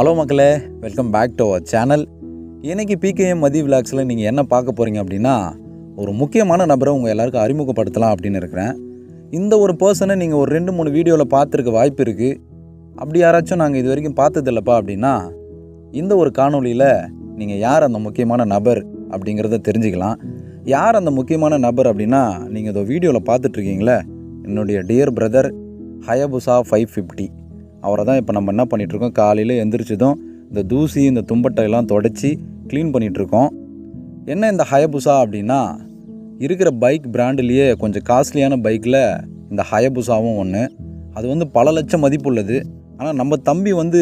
Hello மக்களே welcome back to our channel. இன்றைக்கி PKM Mathi விலாக்ஸில் நீங்கள் என்ன பார்க்க போகிறீங்க அப்படின்னா ஒரு முக்கியமான நபரை உங்கள் எல்லாருக்கும் அறிமுகப்படுத்தலாம் அப்படின்னு இருக்கிறேன். இந்த ஒரு பர்சனை நீங்கள் ஒரு ரெண்டு மூணு வீடியோவில் பார்த்துருக்க வாய்ப்பு இருக்குது அப்படி யாராச்சும் நாங்கள் இது வரைக்கும் பார்த்ததில்லப்பா அப்படின்னா இந்த ஒரு காணொளியில் நீங்கள் யார் அந்த முக்கியமான நபர் அப்படிங்கிறத தெரிஞ்சுக்கலாம். யார் அந்த முக்கியமான நபர் அப்படின்னா நீங்கள் இதோ வீடியோவில் பார்த்துட்ருக்கீங்களே என்னுடைய dear brother Hayabusa five fifty அவரை தான் இப்போ நம்ம என்ன பண்ணிகிட்ருக்கோம் காலையில் எந்திரிச்சதும் இந்த தூசி இந்த தும்பட்டை எல்லாம் தொடச்சி க்ளீன் பண்ணிகிட்ருக்கோம் என்ன இந்த ஹயபுசா அப்படின்னா இருக்கிற பைக் பிராண்டுலேயே கொஞ்சம் காஸ்ட்லியான பைக்கில் இந்த ஹயபுசாவும் ஒன்று அது வந்து பல லட்சம் மதிப்புள்ளது ஆனால் நம்ம தம்பி வந்து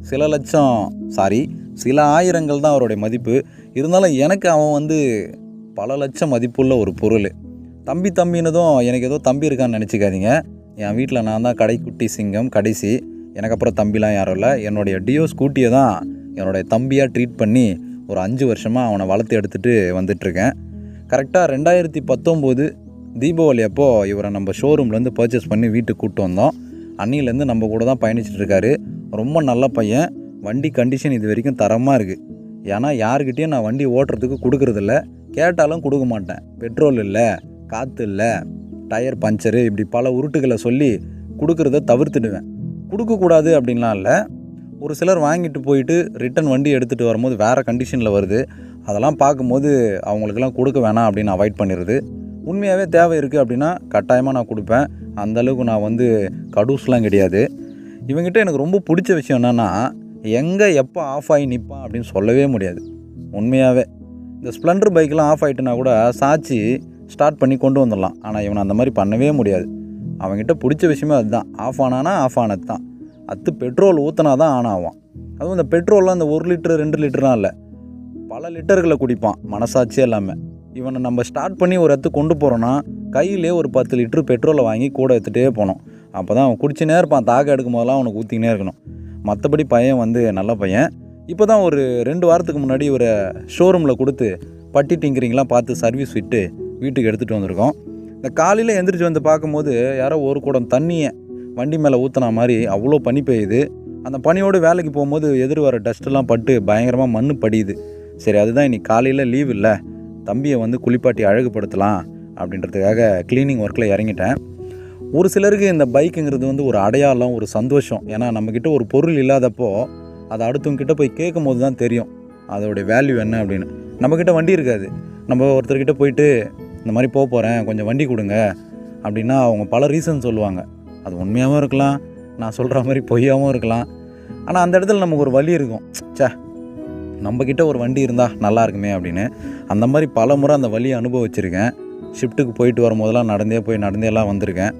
சில லட்சம் சாரி சில ஆயிரங்கள் தான் அவருடைய மதிப்பு. இருந்தாலும் எனக்கு அவன் வந்து பல லட்சம் மதிப்புள்ள ஒரு பொருள். தம்பி தம்பினதும் எனக்கு ஏதோ தம்பி இருக்கான்னு நினச்சிக்காதீங்க. என் வீட்டில் நான் தான் கடைக்குட்டி சிங்கம் கடைசி. எனக்கு அப்புறம் தம்பிலாம் யாரும் இல்லை. என்னுடைய டியோ ஸ்கூட்டியை தான் என்னுடைய தம்பியாக ட்ரீட் பண்ணி ஒரு அஞ்சு வருஷமாக அவனை வளர்த்து எடுத்துகிட்டு வந்துட்டுருக்கேன். கரெக்டாக ரெண்டாயிரத்தி பத்தொம்போது தீபாவளி அப்போது இவரை நம்ம ஷோரூம்லேருந்து பர்ச்சேஸ் பண்ணி வீட்டுக்கு கூப்பிட்டு வந்தோம். அன்னிலேருந்து நம்ம கூட தான் பயணிச்சிட்ருக்காரு. ரொம்ப நல்ல பையன். வண்டி கண்டிஷன் இது வரைக்கும் தரமாக இருக்குது ஏன்னா யாருக்கிட்டேயும் நான் வண்டி ஓட்டுறதுக்கு கொடுக்குறதில்ல. கேட்டாலும் கொடுக்க மாட்டேன். பெட்ரோல் இல்லை காற்று இல்லை டயர் பஞ்சரு இப்படி பல உருட்டுகளை சொல்லி கொடுக்குறத தவிர்த்துடுவேன். கொடுக்கக்கூடாது அப்படின்லாம் இல்லை. ஒரு சிலர் வாங்கிட்டு போயிட்டு ரிட்டன் வண்டி எடுத்துகிட்டு வரும்போது வேறு கண்டிஷனில் வருது. அதெல்லாம் பார்க்கும்போது அவங்களுக்கெல்லாம் கொடுக்க வேணாம் அப்படின்னு அவாய்ட் பண்ணிடுது உண்மையாகவே தேவை இருக்குது அப்படின்னா கட்டாயமாக நான் கொடுப்பேன். அந்தளவுக்கு நான் வந்து கடூஸ்லாம் கிடையாது. இவங்ககிட்ட எனக்கு ரொம்ப பிடிச்ச விஷயம் என்னென்னா எங்கே எப்போ ஆஃப் ஆகி நிற்பான் அப்படின்னு சொல்லவே முடியாது. உண்மையாகவே இந்த ஸ்ப்ளெண்டர் பைக்கெலாம் ஆஃப் ஆகிட்டுனா கூட சாட்சி ஸ்டார்ட் பண்ணி கொண்டு வந்துடலாம். ஆனால் இவனை அந்த மாதிரி பண்ணவே முடியாது. அவங்ககிட்ட பிடிச்ச விஷயமே அதுதான். ஆஃப் ஆனானா ஆஃப் ஆனது தான். அத்து பெட்ரோல் ஊற்றினா தான் ஆன் ஆவான். அதுவும் இந்த பெட்ரோல்லாம் இந்த ஒரு லிட்டர் ரெண்டு லிட்டர்லாம் இல்லை. பல லிட்டர்களை குடிப்பான் மனசாட்சியே இல்லாமல் இவனை நம்ம ஸ்டார்ட் பண்ணி ஒரு இடத்துக்கு கொண்டு போகிறோன்னா கையிலே ஒரு பத்து லிட்டரு பெட்ரோலை வாங்கி கூட எடுத்துகிட்டே போனோம் அப்போ தான் அவன் குடிச்சுனே இருப்பான் தாக்க எடுக்கும் போதெல்லாம் அவனுக்கு ஊற்றிக்கினே இருக்கணும். மற்றபடி பையன் வந்து நல்ல பையன். இப்போ தான் ஒரு ரெண்டு வாரத்துக்கு முன்னாடி ஒரு ஷோரூமில் கொடுத்து பட்டி டிங்கரிங்லாம் பார்த்து சர்வீஸ் விட்டு வீட்டுக்கு எடுத்துகிட்டு வந்திருக்கோம். இந்த காலையில் எந்திரிச்சு வந்து பார்க்கும்போது யாரோ ஒரு குடம் தண்ணியை வண்டி மேலே ஊற்றினா மாதிரி அவ்வளோ பனி பெய்யுது. அந்த பனியோடு வேலைக்கு போகும்போது எதிர் வர டஸ்ட்டெல்லாம் பட்டு பயங்கரமாக மண் படியுது. சரி அதுதான் இன்னைக்கு காலையில் லீவ் இல்லை. தம்பியை வந்து குளிப்பாட்டி அழகுபடுத்தலாம் அப்படின்றதுக்காக க்ளீனிங் ஒர்க்கில் இறங்கிட்டேன். ஒரு சிலருக்கு இந்த பைக்குங்கிறது வந்து ஒரு அடையாளம் ஒரு சந்தோஷம். ஏன்னா நம்மக்கிட்ட ஒரு பொருள் இல்லாதப்போ அதை அடுத்தவங்கிட்ட போய் கேட்கும் போது தான் தெரியும். அதோடைய வேல்யூ என்ன அப்படின்னு. நம்மக்கிட்ட வண்டி இருக்காது. நம்ம ஒருத்தர்கிட்ட போயிட்டு இந்த மாதிரி போக போகிறேன் கொஞ்சம் வண்டி கொடுங்க அப்படின்னா அவங்க பல ரீசன் சொல்லுவாங்க. அது உண்மையாகவும் இருக்கலாம் நான் சொல்கிற மாதிரி பொய்யாகவும் இருக்கலாம். ஆனால் அந்த இடத்துல நமக்கு ஒரு வழி இருக்கும். ச்சே நம்மக்கிட்ட ஒரு வண்டி இருந்தால் நல்லா இருக்குமே அப்படின்னு. அந்த மாதிரி பல முறை அந்த வழியை அனுபவிச்சிருக்கேன். ஷிஃப்ட்டுக்கு போயிட்டு வரும்போதெல்லாம் நடந்தே போய் நடந்தே எல்லாம் வந்திருக்கேன்.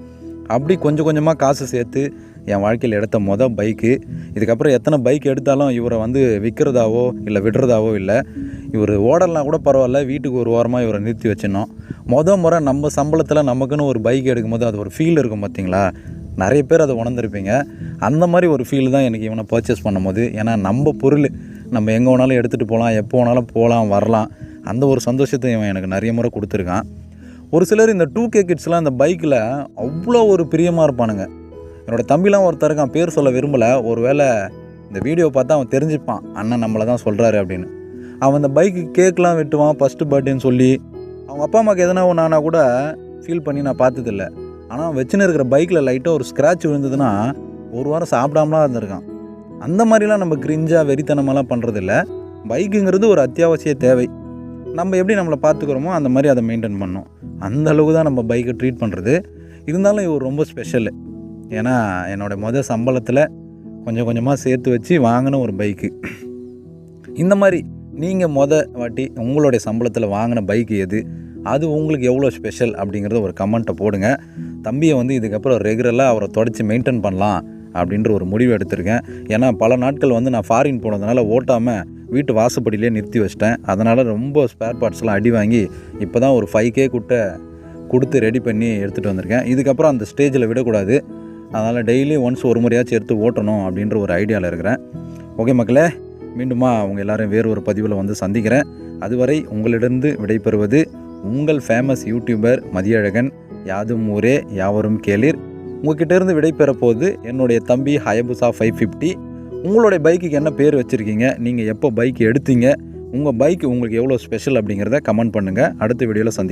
அப்படி கொஞ்சம் கொஞ்சமாக காசு சேர்த்து என் வாழ்க்கையில் எடுத்த மொதல் பைக்கு இதுக்கப்புறம் எத்தனை பைக் எடுத்தாலும் இவரை வந்து விற்கிறதாவோ இல்லை விடுறதாவோ இல்லை. இவர் ஓடலாம் கூட பரவாயில்ல வீட்டுக்கு ஒரு ஓரமாக இவரை நிறுத்தி வச்சிடணும். மொதல் முறை நம்ம சம்பளத்தில் நமக்குன்னு ஒரு பைக் எடுக்கும்போது அது ஒரு ஃபீல் இருக்கும் பார்த்தீங்களா நிறைய பேர் அதை உணர்ந்துருப்பீங்க. அந்த மாதிரி ஒரு ஃபீல் தான் எனக்கு இவனை பர்ச்சேஸ் பண்ணும்போது. ஏன்னா நம்ம பொருள் நம்ம எங்கே வேணாலும் எடுத்துகிட்டு போகலாம் எப்போ வேணாலும் போகலாம் வரலாம். அந்த ஒரு சந்தோஷத்தை இவன் எனக்கு நிறைய முறை கொடுத்துருக்கான். ஒரு சிலர் இந்த டூ கே கிட்ஸ்லாம் இந்த பைக்கில் அவ்வளோ ஒரு பிரியமாக இருப்பானுங்க. என்னோட தம்பிலாம் ஒருத்தர் இருக்கான் பேர் சொல்ல விரும்பலை. ஒரு வேளை இந்த வீடியோ பார்த்தா அவன் தெரிஞ்சுப்பான். அண்ணன் நம்மளை தான் சொல்கிறாரு அப்படின்னு. அவன் அந்த பைக்கு கேக்லாம் வெட்டுவான் ஃபஸ்ட்டு பர்த்டேன்னு சொல்லி. அவங்க அப்பா அம்மாவுக்கு எதனா ஒன்றானா கூட ஃபீல் பண்ணி நான் பார்த்ததில்ல. ஆனால் வச்சுன்னு இருக்கிற பைக்கில் லைட்டாக ஒரு ஸ்க்ராட்ச் விழுந்ததுன்னா ஒரு வாரம் சாப்பிடாமலாம் இருந்திருக்கான். அந்த மாதிரிலாம் நம்ம கிரிஞ்சாக வெறித்தனமெல்லாம் பண்ணுறதில்ல பைக்குங்கிறது ஒரு அத்தியாவசிய தேவை. நம்ம எப்படி நம்மளை பார்த்துக்கிறோமோ அந்த மாதிரி அதை மெயின்டைன் பண்ணோம். அந்த அளவுக்கு தான் நம்ம பைக்கை ட்ரீட் பண்ணுறது இருந்தாலும் இவர் ரொம்ப ஸ்பெஷலு ஏன்னா என்னோடய மொதல் சம்பளத்தில் கொஞ்சம் கொஞ்சமாக சேர்த்து வச்சு வாங்கின ஒரு பைக்கு இந்த மாதிரி நீங்கள் மொத வாட்டி உங்களுடைய சம்பளத்தில் வாங்கின பைக் எது? அது உங்களுக்கு எவ்வளோ ஸ்பெஷல் அப்படிங்கிறத ஒரு கமெண்ட்டை போடுங்க. தம்பியை வந்து இதுக்கப்புறம் ரெகுலராக அவரை தொடச்சி மெயின்டைன் பண்ணலாம் அப்படின்ற ஒரு முடிவு எடுத்திருக்கேன். ஏன்னா பல நாட்கள் வந்து நான் ஃபாரின் போனதுனால ஓட்டாமல் வீட்டு வாசப்படியிலே நிறுத்தி வச்சிட்டேன். அதனால் ரொம்ப ஸ்பேர் பார்ட்ஸ்லாம் அடி வாங்கி இப்போ தான் ஒரு ஃபைவ் கே குட்டை கொடுத்து ரெடி பண்ணி எடுத்துகிட்டு வந்திருக்கேன். இதுக்கப்புறம் அந்த ஸ்டேஜில் விடக்கூடாது. அதனால் டெய்லி ஒன்ஸ் ஒரு முறையாச்சும் எடுத்து ஓட்டணும் அப்படின்ற ஒரு ஐடியாவில் இருக்கிறேன். ஓகே மக்களே மீண்டுமா அவங்க எல்லாரும் வேறு ஒரு பதிவில் வந்து சந்திக்கிறேன். அதுவரை உங்களிடந்து விடைபெறுவது உங்கள் ஃபேமஸ் யூடியூபர் மதியழகன். யாதும் ஊரே யாவரும் கேளிர். உங்ககிட்ட இருந்து விடைபெற போது என்னுடைய தம்பி ஹயபுசா ஃபைவ் ஃபிஃப்டி உங்களுடைய பைக்குக்கு என்ன பேர் வச்சுருக்கீங்க? நீங்கள் எப்போ பைக் எடுத்தீங்க? உங்கள் பைக் உங்களுக்கு எவ்வளோ ஸ்பெஷல் அப்படிங்கிறத கமெண்ட் பண்ணுங்கள் அடுத்த வீடியோவில் சந்தி